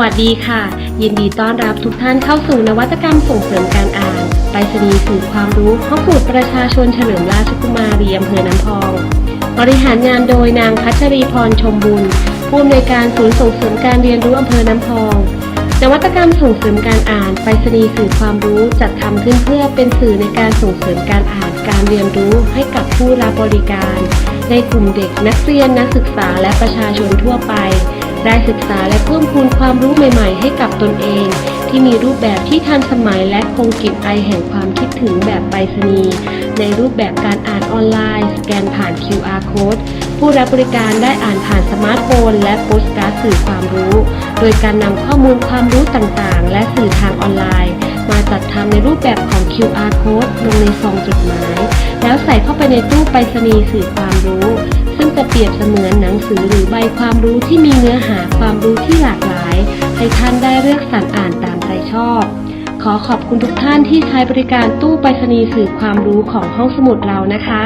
วัสดีค่ะ ยินดีต้อนรับทุกท่านเข้าสู่นวัตกรรมส่งเสริมการอ่านไปรษณีย์สื่อความรู้ห้องสมุดประชาชนเฉลิมราชกุมารีอำเภอน้ำพอง บริหารงานโดยนางพัชรีพรชมบุญ ผู้อำนวยการศูนย์ส่งเสริมการเรียนรู้อำเภอน้ำพอง นวัตกรรมส่งเสริมการอ่านไปรษณีย์สื่อความรู้จัดทำขึ้นเพื่อเป็นสื่อในการส่งเสริมการอ่านการเรียนรู้ให้กับผู้รับบริการ ในกลุ่มเด็กนักเรียนนักศึกษาและประชาชนทั่วไป ได้ศึกษาและเพิ่มพูนความรู้ใหม่ๆ ให้กับตนเอง ที่มีรูปแบบที่ทันสมัยและคงกลิ่นไอแห่งความคิดถึงแบบไปรษณีย์ในรูปแบบการอ่านออนไลน์ สแกนผ่าน QR code ผู้รับบริการได้อ่านผ่านสมาร์ทโฟน และโปสการ์ดสื่อความรู้ โดยการนำข้อมูลความรู้ต่างๆ และสื่อทางออนไลน์ มาจัดทำในรูปแบบของ QR code ลงในซองจดหมาย แล้วใส่เข้าไปในตู้ไปรษณีย์สื่อความรู้ จะเปรียบเสมือนหนังสือหรือใบความรู้ที่มีเนื้อหาความรู้ที่หลากหลาย ให้ท่านได้เลือกสรรอ่านตามใจชอบ ขอขอบคุณทุกท่านที่ใช้บริการตู้ไปรษณีย์สื่อความรู้ของห้องสมุดเรานะคะ